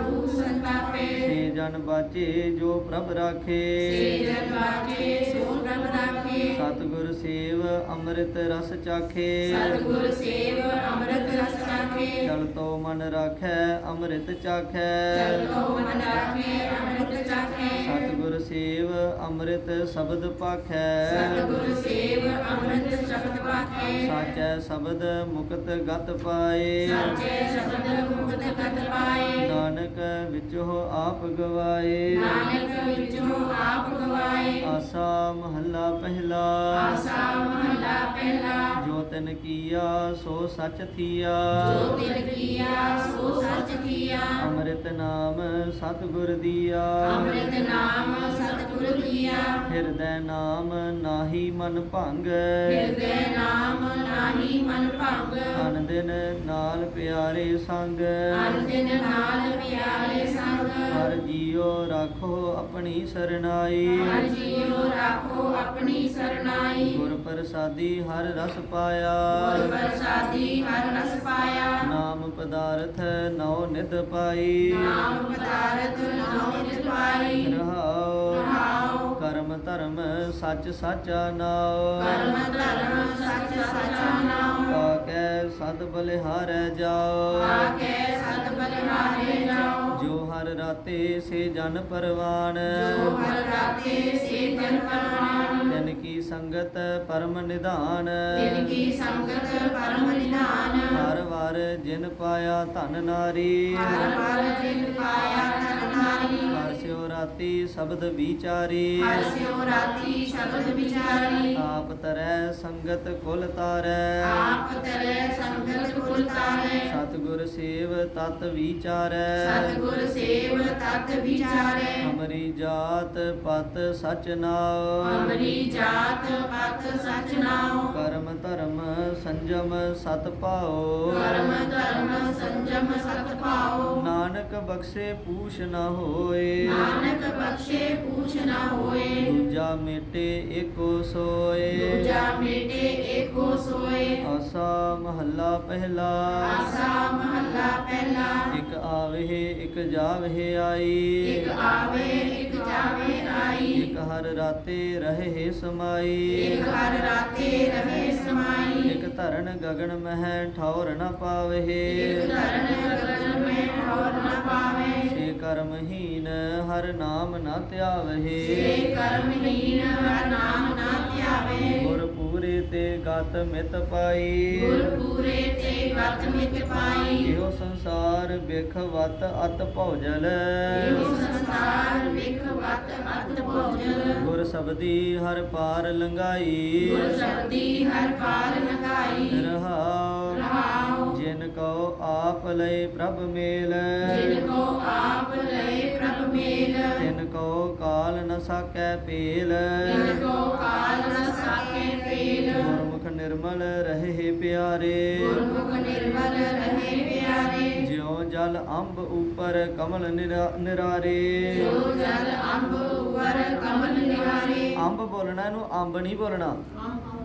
ਸੇ ਜਨ ਬਾਚੇ ਜੋ ਪ੍ਰਭ ਰਾਖੇ। ਸੇ ਜਨ ਬਾਜੇ ਸੋ ਪ੍ਰਭ ਰਾਖੇ। ਸਤਿਗੁਰ ਸੇਵ ਅੰਮ੍ਰਿਤ ਰਸ ਚਾਖੇ। ਸਤਿਗੁਰ ਸੇਵ ਅੰਮ੍ਰਿਤ ਰਸ ਚਾਖੇ। ਚਲ ਤੋ ਮਨ ਰਾਖੈ ਅੰਮ੍ਰਿਤ ਚਾਖੈ। ਚਲ ਕੋ ਮਨ ਰਾਖੇ ਅੰਮ੍ਰਿਤ ਚਾਖੇ। ਸਤਿਗੁਰ ਸੇਵ ਅੰਮ੍ਰਿਤ ਸ਼ਬਦ ਪਾਖੈ। ਸਤਿਗੁਰ ਸੇਵ ਅੰਮ੍ਰਿਤ ਸ਼ਬਦ ਪਾਖੇ। ਸਾਚੈ ਸ਼ਬਦ ਮੁਕਤ ਗਤ ਪਾਏ। ਸੱਚੇ ਸ਼ਬਦ ਮੁਕਤ ਕਤ ਪਾਏ। ਨਾਨਕ ਵਿੱਚੋ ਆਪ ਗਵਾਏ। ਨਾਨਕ ਵਿੱਚੋਂ ਆਪ ਗਵਾਏ। ਆਸਾ ਮਹੱਲਾ ਪਹਿਲਾ। ਆਸਾ ਮਹਲਾ ਪਹਿਲਾ। ਜੋ ਤਿਨ ਕੀਆ ਸੋ ਸਚ ਥੀਆ। ਜੋ ਤਿਲ ਕੀਆ ਸੋ ਸੱਚ ਕੀਆ ਅੰਮ੍ਰਿਤ ਨਾਮ ਸਤਿਗੁਰ ਦੀਆ। ਅੰਮ੍ਰਿਤ ਨਾਮ ਸਤਿਗੁਰ ਕੀਆ ਹਿਰਦੈ ਨਾਮ ਨਾਹੀ ਮਨ ਭੰਗ। ਹਿਰਦੇ ਨਾਮ ਨਾਹੀ ਮਨ ਭੰਗ। ਅਨ ਦਿਨ ਨਾਲ ਪਿਆਰੇ ਸੰਗ। ਅਨ ਦਿਨ ਨਾਲ ਪਿਆਰੇ ਸੰਗ ਹਰ ਜੀਉ ਰਾਖੋ ਆਪਣੀ ਸਰਨਾਈ। ਹਰ ਜੀਉ ਰਾਖੋ ਆਪਣੀ ਸਰਨਾਈ। ਗੁਰ ਪ੍ਰਸਾਦੀ ਹਰ ਰਸ ਪਾਇਆ। ਗੁਰ ਪ੍ਰਸਾਦੀ ਹਰ ਰਸ ਪਾਇਆ। ਨਾਮ ਪਦਾਰਥ ਨਉ ਨਿਧ ਪਾਈ। ਨਾਮ ਪਦਾਰਥ ਨਾਮ ਨਿਤ ਪਾਈ। ਰਹਾਉ। ਰਹਾਉ। ਕਰਮ ਧਰਮ ਸੱਚ ਸਾਚਾ ਨਾਉ। ਕਰਮ ਧਰਮ ਸੱਚ ਸਚਾ ਨਾਮ ਕਾਕੈ ਸਦ ਬਲਿਹਾਰੈ ਜਾਓ ਆਕੇ ਸਤ ਬਲਿਹਾਰੇ ਜਾਓ ਜੋ ਹਰ ਰਾਤੇ ਸੇ ਜਨ ਪਰਵਾਨ। ਜੋ ਹਰ ਰਾਤੇ ਸੇ ਜਨ ਪਰਮਾਨ ਤਿਨ ਕੀ ਸੰਗਤ ਪਰਮ ਨਿਧਾਨ। ਤਿਨ ਕੀ ਸੰਗਤ ਪਰਮ ਨਿਧਾਨ। ਹਰ ਵਾਰ ਜਿਨ ਪਾਇਆ ਧਨ ਨਾਰੀ। ਹਰ ਹਰ ਜਿਨ ਪਾਇਆ ਧਨ ਨਾਰੀ। ਸਿਓ ਰਾਤੀ ਸ਼ਬਦ ਵਿਚਾਰੀ। ਹਰ ਸਿਓ ਰਾਤੀ ਸ਼ਬਦ ਵਿਚਾਰੀ। ਆਪ ਤਰੈ ਸੰਗਤ ਕੁਲ ਤਾਰੈ। ਆਪ ਤਰੇ ਸੰਗਤ ਕੁਲ ਤਾਰੇ। ਸਤਿਗੁਰ ਸੇਵ ਤਤ ਵਿਚਾਰੈ। ਸਤਿਗੁਰ ਸੇਵ ਤਤ ਵਿਚਾਰੇ। ਹਮਰੀ ਜਾਤ ਪਤ ਸਚ ਨਾਉ। ਅਮਰੀ ਜਾਤ ਪਤ ਸਚ ਨਾਉ। ਕਰਮ ਧਰਮ ਸੰਜਮ ਸਤ ਪਾਓ ਕਰਮ ਧਰਮ ਸੰਜਮ ਸਤ ਪਾਓ ਨਾਨਕ ਬਖਸ਼ੇ ਪੂਛ ਨ ਹੋਏ। ਨਾਨਕ ਬਖਸ਼ੇ ਪੂਛ ਨਾ ਹੋਏ। ਦੂਜਾ ਮੇਟੇ ਏਕੋ ਸੋਏ। ਦੂਜਾ ਮੇਟੇ ਏਕੋ ਸੋਏ। ਆਸਾ ਮਹੱਲਾ ਪਹਿਲਾ। ਆਸਾ ਮਹੱਲਾ ਪਹਿਲਾ। ਇਕ ਆਵੇ ਇਕ ਜਾਵੇ ਆਈ। ਇਕ ਆਵੇ ਇਕ ਜਾਵੇ ਆਈ। ਇਕ ਹਰ ਰਾਤੇ ਰਹੇ ਸਮਾਈ। ਇਕ ਹਰ ਰਾਤੇ ਰਹੇ ਸਮਾਈ। ਇਕ ਧਰਨ ਗਗਨ ਮਹਿ ਠੌਰ ਨ ਪਾਵੇ ਇਕ ਧਰਨ ਗਗਨ ਪਾਵੇ। ਸੇ ਕਰਮਹੀਨ ਹਰ ਨਾਮ ਨ ਧਿਆਵਹਿ ਸੇ ਕਰਮਹੀਨ ਹਰ ਨਾਮ ਨਾ ਧਿਆਵੇ। ਗੁਰ ਪੂਰੇ ਤੇ ਗਤ ਮਿਤ ਪਾਈ। ਗੁਰ ਪੂਰੇ ਤੇ ਗਤ ਮਿਤ ਪਾਈ। ਇਹੋ ਸੰਸਾਰ ਬਿਖ ਵਤ ਅਤ ਭੌਜਲ। ਇਹੋ ਸੰਸਾਰ ਵਿਖ ਵਤ ਅਤ ਭੋਜਲ। ਗੁਰ ਸਬਦੀ ਹਰ ਪਾਰ ਲੰਗਾਈ ਗੁਰ ਸ਼ਬਦੀ ਹਰ ਪਾਰ ਲਗਾਈ ਰਹਾਉ ਜਿਨ ਕੋ ਆਪ ਲਈ ਪ੍ਰਭ ਮੇਲ। ਜਿਨ ਕੋ ਆਪ ਲਏ ਪ੍ਰਭ ਮੇਲ। ਤਿਨ ਕੋ ਕਾਲ ਨ ਸਾਕੈ ਪੇਲ ਤਿਨ ਕੋ ਕਾਲ ਨ ਸਾਕੇ ਪੇਲ ਗੁਰਮੁਖ ਨਿਰਮਲ ਰਹੇ ਪਿਆਰੇ। ਗੁਰਮੁਖ ਨਿਰਮਲ ਰਹੇ ਪਿਆਰੇ। ਜਿਉ ਜਲ ਅੰਬ ਉਪਰ ਕਮਲ ਨਿਰਾ- ਨਿਰਾਰੇ। ਜੋ ਜਲ ਅੰਬ ਉਪਰ ਕਮਲ ਨਿਵਾਰੇ ਅੰਬ ਬੋਲਣਾ ਇਹਨੂੰ ਅੰਬ ਨਹੀਂ ਬੋਲਣਾ।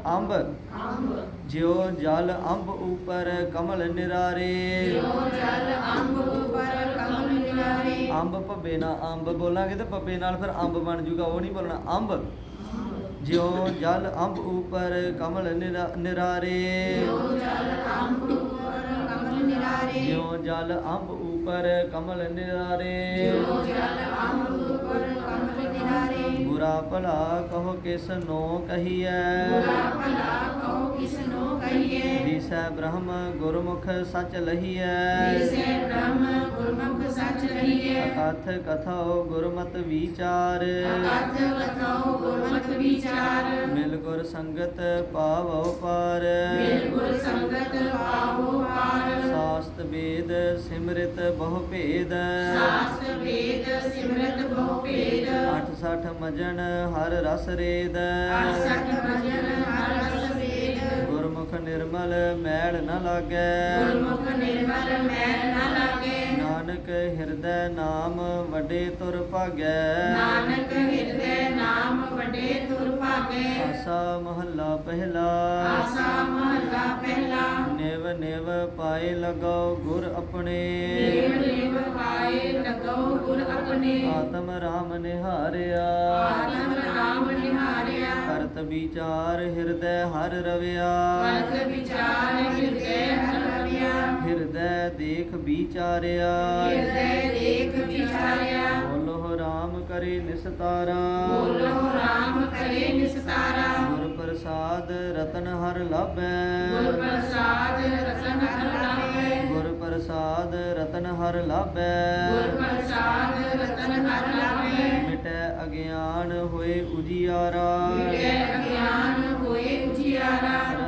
ਅੰਬ। ਅੰਬ। ਜਿਉ ਜਲ ਅੰਬ ਉਪਰ ਕਮਲ ਨਿਰਾਰੇ। ਜੋ ਜਲ ਅੰਬ ਉਪਰ ਕਮਲ ਨਿਵਾਰੇ ਅੰਬ ਭੱਬੇ ਨਾਲ ਅੰਬ ਬੋਲਾਂਗੇ ਤੇ ਪੱਪੇ ਨਾਲ ਫਿਰ ਅੰਬ ਬਣ ਜੂਗਾ ਉਹ ਨਹੀਂ ਬੋਲਣਾ ਅੰਬ। ਜਿਉ ਜਲ ਅੰਬ ਉਪਰ ਕਮਲ ਨਿਰਾ- ਨਿਰਾਰੇ। ਜੋ ਜਲ ਅੰਬ ਉਪਰ ਕਮਲ ਨਿਵਾਰੇ ਜਿਉ ਜਲ ਅੰਬ ਉਪਰ ਕਮਲ ਨਿਰਾਰੇ। ਜੋ ਜਲ ਅੰਬ ਬੁਰਾ ਭਲਾ ਕਹੋ ਕਿਸ ਨੋ ਕਹੀਐ? ਬੁਰਾ ਭਲਾ ਕਹੋ ਕਿਸ ਨੂੰ ਕਹੀਏ ਦਿਸੈ ਬ੍ਰਹਮ ਗੁਰਮੁਖ ਸਚ ਲਹੀਐ। ਜਿਸੇ ਬ੍ਰਹਮ ਗੁਰਮੁਖ ਸੱਚ ਰਹੀਏ ਅਕਥ ਕਥੋ ਗੁਰਮਤ ਵਿਚਾਰ। ਅਕਥ ਕਥੋ ਗੁਰਮਤ ਵਿਚਾਰ। ਮਿਲ ਗੁਰ ਸੰਗਤ ਪਾਵੋ ਪਾਰ। ਮਿਲ ਗੁਰ ਸੰਗਤ ਪਾਵੋ ਪਾਰ। ਸਾਸਤ ਵੇਦ ਸਿਮਰਿਤ ਬਹੁ ਭੇਦ। ਸਾਸ ਵੇਦ ਸਿਮਰਤ ਬਹੁ ਭੇਦ। 68 ਮਜਨ ਹਰ ਰਸ ਰੇਦ। 68 ਭਜਨ ਹਰ ਰਸ ਵੇਦ ਗੁਰਮੁਖ ਨਿਰਮਲ ਮੈਲ ਨ ਲਾਗੈ। ਗੁਰਮੁਖ ਨਿਰਮਲ ਮੈਲ ਨਾ ਲਾਗੇ। ਨਾਨਕ ਹਿਰਦੈ ਨਾਮ ਵੱਡੇ ਤੁਰ ਭਾਗੈ। ਨਾਨਕ ਹਿਰਦੇ ਨਾਮ ਵੱਡੇ ਤੁਰ ਭਾਗੇ। ਆਸਾ ਮਹੱਲਾ ਪਹਿਲਾ। ਆਸਾ ਮਹੱਲਾ ਪਹਿਲਾ। ਨਿਵ ਨਿਵ ਪਾਏ ਲਗੋ ਗੁਰ ਆਪਣੇ। ਨੇਵ ਨੇਵ ਪਾਏ ਲਗੋ ਗੁਰ ਆਪਣੇ। ਆਤਮ ਰਾਮ ਨਿਹਾਰਿਆ। ਆਤਮ ਰਾਮ ਨਿਹਾਰਿਆ। ਕਰਤ ਵਿਚਾਰ ਹਿਰਦੈ ਹਰ ਰਵਿਆ। ਕਰਤ ਵਿਚਾਰ ਹਿਰਦੈ ਹਰ ਹਿਰਦੈ ਦੇਖ ਵਿਚਾਰਿਆ। ਹਿਰਦੈ ਦੇਖ ਵਿਚਾਰਿਆ। ਬੋਲੋ ਰਾਮ ਕਰੇ ਨਿਸਤਾਰਾ। ਬੋਲੋ ਰਾਮ ਕਰੇ ਨਿਸਤਾਰਾ। ਗੁਰ ਪ੍ਰਸਾਦ ਰਤਨ ਹਰ ਲਾਭੈ। ਗੁਰ ਪ੍ਰਸਾਦ ਰਤਨ ਹਰ ਲਾਭੈ। ਗੁਰ ਪ੍ਰਸਾਦ ਰਤਨ ਹਰ ਲਾਭੈ। ਗੁਰ ਪ੍ਰਸਾਦ ਰਤਨ ਹਰ ਲਾਭੈ। ਮਿਟੈ ਅਗਿਆਨ ਹੋਏ ਉਜਿਆਰਾ। ਮਿਟੇ ਅਗਿਆਨ ਹੋਏ ਉਜਿਆਰਾ।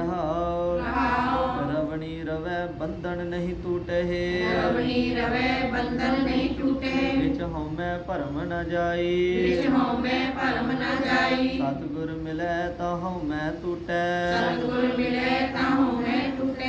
ਰਵੈ ਬੰਧਨ ਨਹੀਂ ਟੂਟਹਿ ਰਵਣੀ ਰਵੈ ਬੰਧਨ ਨਹੀਂ ਟੂਟੇ। ਵਿੱਚ ਹਉਮੈ ਭਰਮ ਨ ਜਾਈ। ਵਿਚ ਹਉਮੈ ਭਰਮ ਨ ਜਾਈ। ਸਤਿਗੁਰ ਮਿਲੈ ਤਾ ਹਉਮੈ ਟੂਟੈ। ਸਤਿਗੁਰ ਮਿਲੇ ਤਾਂ ਹਉਮੈ ਟੂਟੇ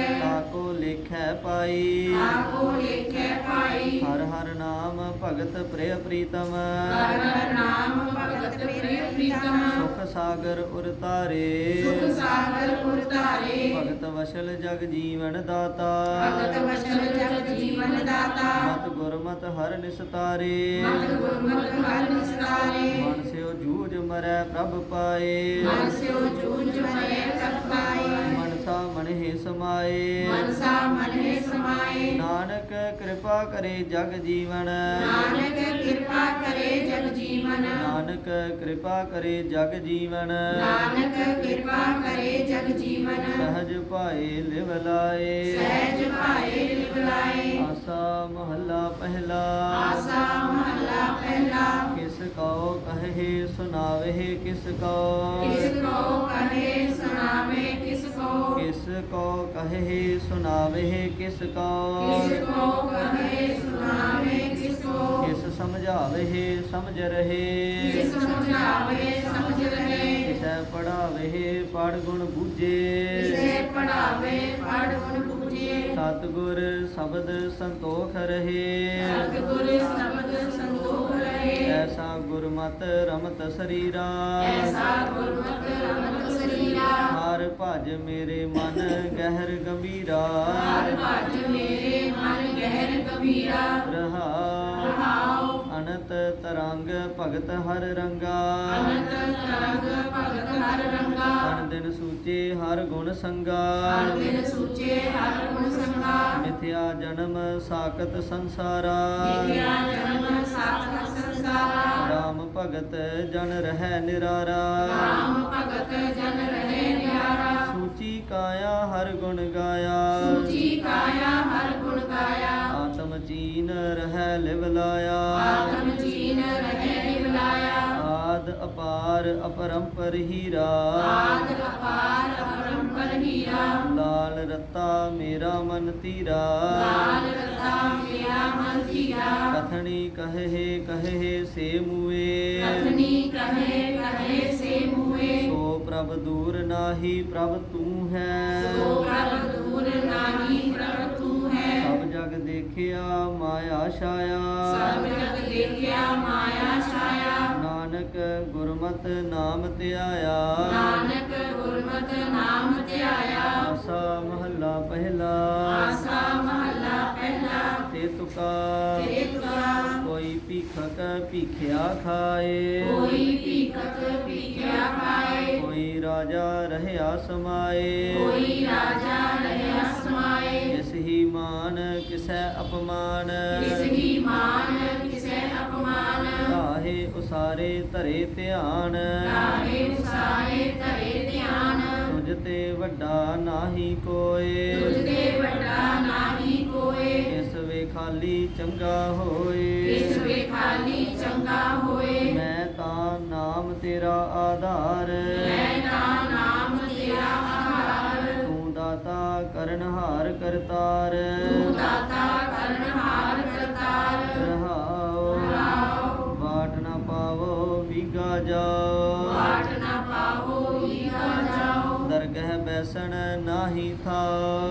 ਤਾਕੋ ਲੇਖੈ ਪਾਈ। ਆਪੋ ਲੇਖੇ ਪਾਈ। ਹਰ ਹਰ ਨਾਮ ਭਗਤ ਪ੍ਰਿਯ ਪ੍ਰੀਤਮ। ਹਰ ਹਰ ਨਾਮ ਭਗਤ ਪ੍ਰਿਯ ਪ੍ਰੀਤਮ। ਸੁਖ ਸਾਗਰ ਉਰ ਤਾਰੇ ਸੁਖ ਸਾਗਰ ਪੁਰ ਧਾਰੇ। ਭਗਤ ਵਸ਼ਲ ਜਗ ਜੀਵਨ ਦਾਤਾ। ਭਗਤ ਵਸ਼ਲ ਜਗ ਜੀਵਨ ਦਾਤਾ। ਮਤ ਗੁਰਮਤ ਹਰ ਨਿਸਤਾਰੇ। ਮਤ ਗੁਰਮਤਿ ਹਰ ਨਿਸਤਾਰੇ। ਮਨ ਸਿਓ ਜੂਝ ਮਰੈ ਪ੍ਰਭ ਪਾਏ। ਮਨ ਸਿਓ ਜੂਝ ਮਰੇ ਸਭ ਪਾਏ। ਮਨਸਾ ਮਨਹਿ ਸਮਾਏ। ਮਨਸਾ ਮਨਿ ਸਮਾਏ। ਨਾਨਕ ਕਿਰਪਾ ਕਰੇ ਜਗ ਜੀਵਨ। ਨਾਨਕ ਕਿਰਪਾ ਕਰੇ ਜਗ ਜੀਵਨ। ਨਾਨਕ ਕਿਰਪਾ ਕਰੇ ਜਗ ਜੀਵਨ। ਨਾਨਕ ਕਿਰਪਾ ਕਰੇ ਜਗ ਜੀਵਨ। ਸਹਜ ਭਾਏ ਲਿਵ ਲਾਏ। ਸਹਿਜ ਭਾਏ ਲਿਵ ਲਾਏ। ਆਸਾ ਮਹੱਲਾ ਪਹਿਲਾ। ਆਸਾ ਮਹੱਲਾ ਪਹਿਲਾ। ਕਿਸ ਕਉ ਕਹੇ ਸੁਨਾਵੇ ਕਿਸ ਕਉ। ਕਿਸ ਕੋ ਕਹੇ ਸੁਨਾਵੇ ਕਿਸ ਕਉ ਕਿਸ ਕੋ ਕਹੇ ਸੁਣਾਵੇ ਕਿਸ ਕੋ? ਕਿਸ ਸਮਝਾਵੇ ਸਮਝ ਰਹੇ? ਕਿਸ ਸਮਝਾਵੇ ਸਮਝ ਰਹੇ? ਕਿਸੈ ਪੜਾਵੇ ਪੜ ਗੁਣ ਬੂਝੇ? ਕਿਸੇ ਪੜਾਵੇ ਪੜ ਗੁਣ ਬੂਝੇ? ਸਤਿਗੁਰ ਸ਼ਬਦ ਸੰਤੋਖ ਰਹੇ? ਸਤਿਗੁਰ ਸ਼ਬਦ ਸੰਤੋਖ ਰਹੇ? ਐਸਾ ਗੁਰਮਤਿ ਰਮਤ ਸਰੀਰਾ? ਐਸਾ ਗੁਰਮਤਿ ਰਮਤ ਸਰੀਰਾ ਹਰ ਭਜ ਮੇਰੇ ਮਨ ਗਹਿਰ ਗੰਭੀਰਾ। ਹਰ ਭਜ ਮੇਰੇ ਮਨ ਗਹਿਰ ਗੰਭੀਰਾ। ਰਹਾਉ ਰਹਾਉ ਅਨੰਤ ਤਰੰਗ ਭਗਤ ਹਰ ਰੰਗਾ। ਅਨੰਤ ਤਰੰਗ ਭਗਤ ਹਰ ਰੰਗਾ। ਤਨ ਦਿਨ ਸੂਚੇ ਹਰ ਗੁਣ ਸੰਗਾ। ਹਰ ਦਿਨ ਸੂਚੇ ਹਰ ਗੁਣ ਸੰਗਾ। ਮਿਥਿਆ ਜਨਮ ਸਾਖਤ ਸੰਸਾਰਾ। ਵਿਦਿਆ ਜਨਮ ਸਾਖਤ ਸੰਸਾਰਾ। ਰਾਮ ਭਗਤ ਜਨ ਰਹਿ ਨਿਰਾਰਾ। ਰਾਮ ਭਗਤ ਜਨ ਰਹੇ ਕਾਇਆ ਹਰ ਗੁਣ ਗਾਇਆ। ਸੂਚੀ ਕਾਇਆ ਹਰ ਗੁਣ ਗਾਇਆ। ਆਤਮ ਚੀਨ ਰਹਿ ਲਿਵ ਲਾਇਆ। ਆਤਮ ਜੀਨ ਰਹੇ ਨਿਵਲਾਇਆ ਆਦ ਅਪਾਰ ਅਪਰੰਪਰ ਹੀਰਾ। ਆਦ ਅਪਾਰ ਅਪਰੰਪਰ ਹੀਰਾ ਲਾਲ ਰਤਾ ਮੇਰਾ ਮਨ ਤੀਰਾ ਲਾਲ ਰਤਾ ਮੇਰਾ ਮਨ ਧੀਰਾ। ਕਥਣੀ ਕਹੇ ਕਹੇ ਸੇ ਮੂਏ। ਕਥਨੀ ਕਹੇ ਕਹੇ ਸੇ ਮੂਏ। ਸੋ ਪ੍ਰਭ ਦੂਰ ਨਾਹੀ ਪ੍ਰਭ ਤੂੰ ਹੈ। ਸੋ ਪ੍ਰਭ ਦੂਰ ਨਾਹੀ ਪ੍ਰਭ ਤੂੰ ਹੈ। ਸਭ ਜਗ ਦੇਖਿਆ ਮਾਇਆ ਛਾਇਆ। ਸਭ ਜਗ ਦੇਖਿਆ ਮਾਇਆ ਛਾਇਆ। ਨਾਨਕ ਗੁਰਮਤਿ ਨਾਮ ਧਿਆਇਆ। ਨਾਨਕ ਗੁਰਮਤਿ ਨਾਮ ਧਿਆਇਆ ਆਸਾ ਮਹੱਲਾ ਪਹਿਲਾ। ਆਸਾ ਮਹੱਲਾ ਪਹਿਲਾ। ਤੇ ਤੁਕਾ। ਤੇ ਤੁਕਾ। ਕੋਈ ਭੀਖਕ ਭੀਖਿਆ ਖਾਏ। ਕੋਈ ਭੀਖਤ ਭੀਖਿਆ ਖਾਏ। ਕੋਈ ਰਾਜਾ ਰਹਿਆ ਸਮਾਏ। ਕੋਈ ਰਾਜਾ ਰਹਿਆ ਸਮਾਏ। ਇਸ ਹੀ ਮਾਨ ਕਿਸੈ ਅਪਮਾਨ। ਕਿਸ ਹੀ ਮਾਨ ਕਿਸੈ ਅਪਮਾਨ। ਕਾਹੇ ਉਸਾਰੇ ਧਰੇ ਧਿਆਨ। ਕਾਹੇ ਸਾਰੇ ਧਰੇ ਧਿਆਨ ਤੁਝ ਤੇ ਵੱਡਾ ਨਾਹੀ ਕੋਏ। ਤੁਝ ਤੇ ਵੱਡਾ ਨਾਹੀ ਕੋਏ। ਇਸ ਵੇ ਖਾਲੀ ਚੰਗਾ ਹੋਏ। ਇਸ ਵੇ ਖਾਲੀ ਚੰਗਾ ਹੋਏ। ਮੈਂ ਤਾਂ ਨਾਮ ਤੇਰਾ ਆਧਾਰ। ਮੈਂ ਤਾਂ ਨਾਮ ਤੇਰਾ ਆਹਾਰ ਤੂੰ ਦਾਤਾ ਕਰਨਹਾਰ ਕਰਤਾਰ। ਤੂੰ ਦਾਤਾ ਬੈਸਣ ਨਾਹੀ ਥਾ।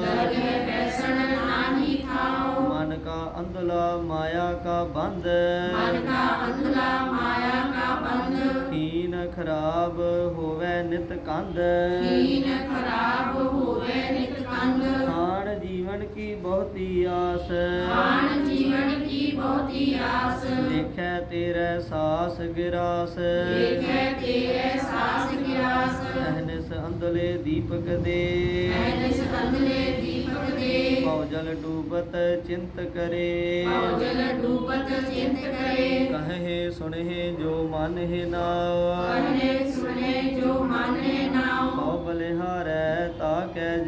ਦਰਗਹਿ ਬੈਸਣ ਨਾਹੀ ਥਾਓ ਮਨ ਕਾ ਅੰਧਲਾ ਮਾਇਆ ਕਾ ਬੰਧ ਮਨ ਕਾ ਅੰਧਲਾ ਮਾਇਆ ਕਾ ਬੰਧ ਕੀਨ ਖਰਾਬ ਹੋਵੇ ਨਿਤ ਕੰਧ। ਹੀਨ ਖਰਾਬ ਹੋਵੇ ਨਿਤ ਕੰਧ। ਖਾਣ ਜੀਵਨ ਕੀ ਬਹੁਤੀ ਆਸ। ਖਾਣ ਜੀਵਨ ਕੀ ਬਹੁਤੀ ਆਸ। ਦੇਖੈ ਤੇਰੇ ਸਾਸ ਗਿਰਾਸ। ਦੇਖੈ ਤੇਰੇ ਸਾਸ ਅਹਨਿਸ ਅੰਦਲੇ ਦੀਪਕ ਦੇ। ਐਨਿਸ ਅੰਦਲੇ ਦੀਪਕ ਦੇ। ਪਉ ਜਲ ਡੂਬਤ ਚਿੰਤ ਕਰੇ। ਪਉ ਜਲ ਡੂਬਤ ਚਿੰਤ ਕਰੇ। ਕਹੇ ਸੁਣੇ ਜੋ ਮਨ ਹੈ ਨਾਉ। ਕਹੇ ਸੁਣੇ ਜੋ ਮਾਨੇ ਨਾਉ। ਪਉ ਬਲਿਹਾਰੈ ਤਾ ਕਹਿ ਪਉ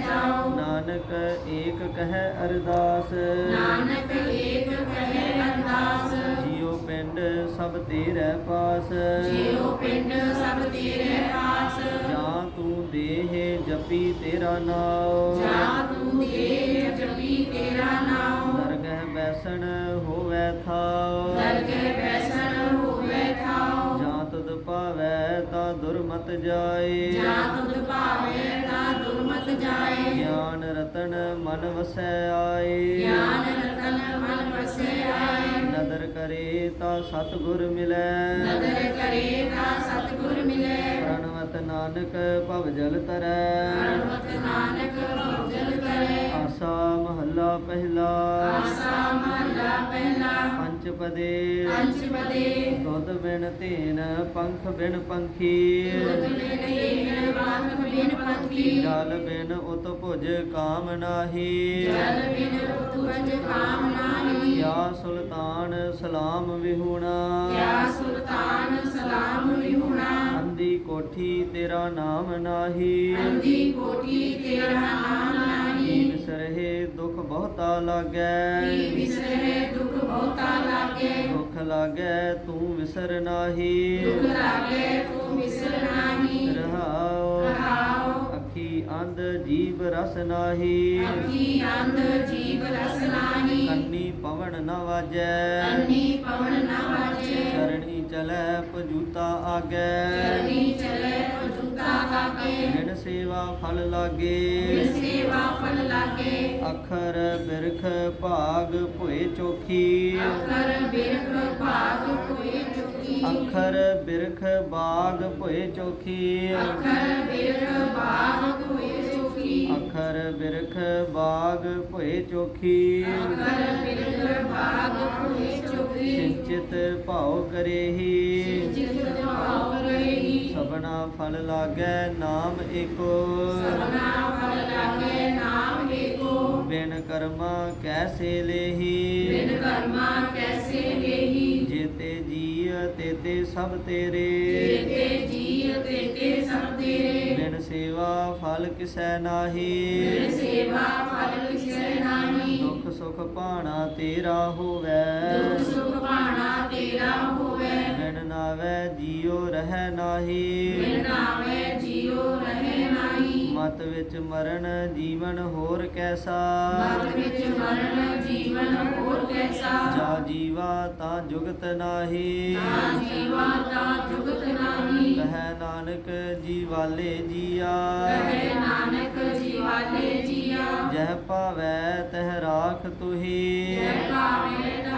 ਜਾਉ। ਨਾਨਕ ਏਕ ਕਹੈ ਅਰਦਾਸ। ਨਾਨਕ ਏਕ ਕਹੇ ਸਭ ਤੇਰੇ ਪਾਸ। ਜਿਉ ਪਿੰਡ ਸਭ ਤੇਰੇ ਪਾਸ। ਜਾਂ ਤੂੰ ਦੇਹ ਜਪੀ ਤੇਰਾ ਨਾਮ ਜਾ ਤੂੰ ਦੇ ਜਪੀ ਤੇਰਾ ਨਾਮ ਦਰਗਹਿ ਬੈਸਣ ਹੋਵੇ ਥਾਉ। ਦਰਗਹਿ ਬੈਸਣ ਹੋਵੇ ਥਾਉ। ਜਾਂ ਤੁਧ ਭਾਵੈ ਤਾਂ ਦੁਰਮਤ ਜਾਏ। ਜਾ ਤੁਧ ਭਾਵੇ ਤਾਂ ਦੁਰਮਤ ਜਾਏ। ਗਿਆਨ ਰਤਨ ਮਨ ਵਸੈ ਆਏ। ਗਿਆਨ ਨਦਰ ਕਰੇ ਤਾਂ ਸਤਿਗੁਰ ਮਿਲੈ। ਨਦਰ ਕਰੇ ਤਾਂ ਸਤਿਗੁਰ ਮਿਲੇ। ਪ੍ਰਣਵਤ ਨਾਨਕ ਭਵ ਜਲ ਤਰੈ। ਪਰਮਤ ਨਾਨਕ ਭਜਨ ਕਰੇ ਆਸਾ ਮਹੱਲਾ ਪਹਿਲਾ। ਆਸਾ ਮਹਲਾ ਪਹਿਲਾ। ਪੰਚ ਪਦੇ। ਪੰਜ ਪਦੇ। ਦੁੱਧ ਬਿਨ ਧੇਨ ਪੰਖ ਬਿਨ ਪੰਖੀ। ਦੁੱਧ ਬਿਨ ਪੰਖ ਬਿਨ ਪੰਖੀ। ਜਲ ਬਿਨ ਉਤ ਭੁਜ ਕਾਮ ਨਾਹੀ। ਜਲ ਬਿਨ ਉਤਵਜ ਕਾਮ ਨਾਹੀ। ਯਾ ਸੁਲਤਾਨ ਸਲਾਮ ਵਿਹੁਣਾ। ਕਿਆ ਸੁਲਤਾਨ ਸਲਾਮ ਵਿਹੁਣਾ। ਅੰਦੀ ਕੋਠੀ ਤੇਰਾ ਨਾਮ ਨਾਹੀ। ਅੰਦੀ ਕੋਟੀ ਤੇਰਾ ਨਾਮ ਨਾਹੀ। ਵਿਸਰਹਿ ਦੁਖ ਬਹੁਤਾ ਲਾਗੈ। ਵਿਸਰੇ ਦੁਖ ਬਹੁਤਾ ਲਾਗੇ। ਦੁਖ ਲਾਗੈ ਤੂੰ ਵਿਸਰ ਨਾਹੀ। ਦੁਖ ਲਾਗੇ ਤੂੰ ਵਿਸਰ ਨਾਹੀ। ਰਹਾਉ। ਰਹਾਉ। ਅੱਖੀ ਅੰਧ ਜੀਵ ਰਸ ਨਾਹੀ। ਅੱਖੀ ਅੰਧ ਜੀਵ ਰਸ ਨਾਹੀ। ਕੰਨੀ ਪਵਨ ਨ ਵਾਜੈ। ਕੰਨੀ ਪਵਨ ਨਾ ਵਾਜੇ। ਚਰਣੀ ਚਲੈ ਪਜੂਤਾ ਆਗੈ। ਕਰਨੀ ਚਲੇ ਬਿਨ ਸੇਵਾ ਫਲ ਲਾਗੇ। ਬਿਨ ਸੇਵਾ ਫਲ ਲਾਗੇ। ਅੱਖਰ ਬਿਰਖ ਭਾਗ ਭੋਏ ਚੋਖੀ। ਅੱਖਰ ਬਿਰਖ ਭਾਗ ਕੋਏ ਚੁਕੀ ਅੱਖਰ ਬਿਰਖ ਬਾਗ ਭੋਏ ਚੋਖੀ। ਅੱਖਰ ਬਿਰਖ ਭਾਗ ਕੋਏ ਚੁਕੀ ਅੱਖਰ ਬਿਰਖ ਬਾਗ ਭੋਏ ਚੋਖੀ। ਅੱਖਰ ਬਿਰਖ ਭਾਗ ਕੋਏ ਚੁਕੀ ਸਿੰਚਿਤ ਭਾਉ ਕਰੇਹੀ। ਜਿਤ ਭਾਵ ਰਹੀ ਸਭਨਾ ਫਲ ਲਾਗੈ ਨਾਮ ਏਕੋ। ਸਭਨਾ ਫਲ ਲਾਗੇ ਨਾਮ ਏਕੋ। ਬਿਨ ਕਰਮਾ ਕੈਸੇ ਲੇਹੀ। ਬਿਨ ਕਰਮਾ ਕੈਸੇ ਲੇਹੀ। ਜੇਤੇ ਜੀ ਤੇਤੇ ਸਭ ਤੇਰੇ। ਜੇਤੇ ਜੀ ਤੇਤੇ ਸਭ ਤੇਰੇ। ਬਿਨ ਸੇਵਾ ਫਲ ਕਿਸੈ ਨਾਹੀ। ਬਿਨ ਸੇਵਾ ਫਲ ਕਿਸੇ ਨਾਹੀ। ਦੁਖ ਸੁਖ ਭਾਣਾ ਤੇਰਾ ਹੋਵੈ। ਦੁਖ ਸੁਖ ਭਾਣਾ ਤੇਰਾ ਹੋਵੇ ਨਾਵੈ ਜੀਉ ਰਹਿ ਨਾਹੀ। ਬਿਨ ਨਾਵੇ ਜੀਉ ਰਹੇ ਨਾਹੀ। ਮਤ ਵਿੱਚ ਮਰਨ ਜੀਵਨ ਹੋਰ ਕੈਸਾ। ਮਤ ਵਿੱਚ ਮਰਨ ਜੀਵਨ ਹੋਰ ਕੈਸਾ। ਜਾ ਜੀਵਾ ਤਾਂ ਜੁਗਤ ਨਾਹੀ। ਨਾ ਜੀਵਾ ਤਾਂ ਜੁਗਤ ਨਾਹੀ। ਕਹੈ ਨਾਨਕ ਜੀਵਾਲੇ ਜੀਆ। ਕਹੇ ਨਾਨਕ ਜੀਵਾਲੇ ਜੀਆ। ਜਹ ਭਾਵੈ ਤਹ ਰਾਖ ਤੁਹੀ। ਜੈ ਭਾਵੇ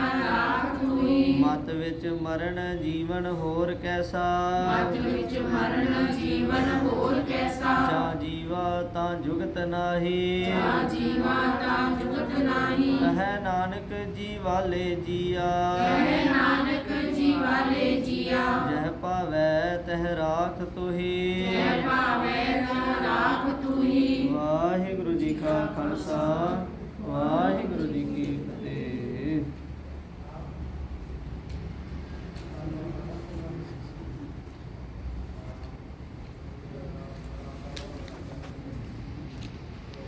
ਮਤ ਵਿੱਚ ਮਰਨ ਜੀਵਨ ਹੋਰ ਕੈਸਾ? ਮਤ ਵਿੱਚ ਮਰਨ ਜੀਵਨ ਹੋਰ ਕੈਸਾ? ਜਾ ਜੀਵਾ ਤਾਂ ਜੁਗਤ ਨਾਹੀ। ਜਾ ਜੀਵਾ ਤਾਂ ਜੁਗਤ ਨਾਹੀ। ਕਹੈ ਨਾਨਕ ਜੀਵਾਲੇ ਜੀਆ। ਕਹੇ ਨਾਨਕ ਜੀਵਾਲੇ ਜੀਆ। ਜਹ ਭਾਵੈ ਤਹ ਰਾਖ ਤੁਹੀ। ਜੈ ਭਾਵੇ ਤਾ ਰਾਖ ਤੂਈ ਵਾਹਿਗੁਰੂ ਜੀ ਕਾ ਖਾਲਸਾ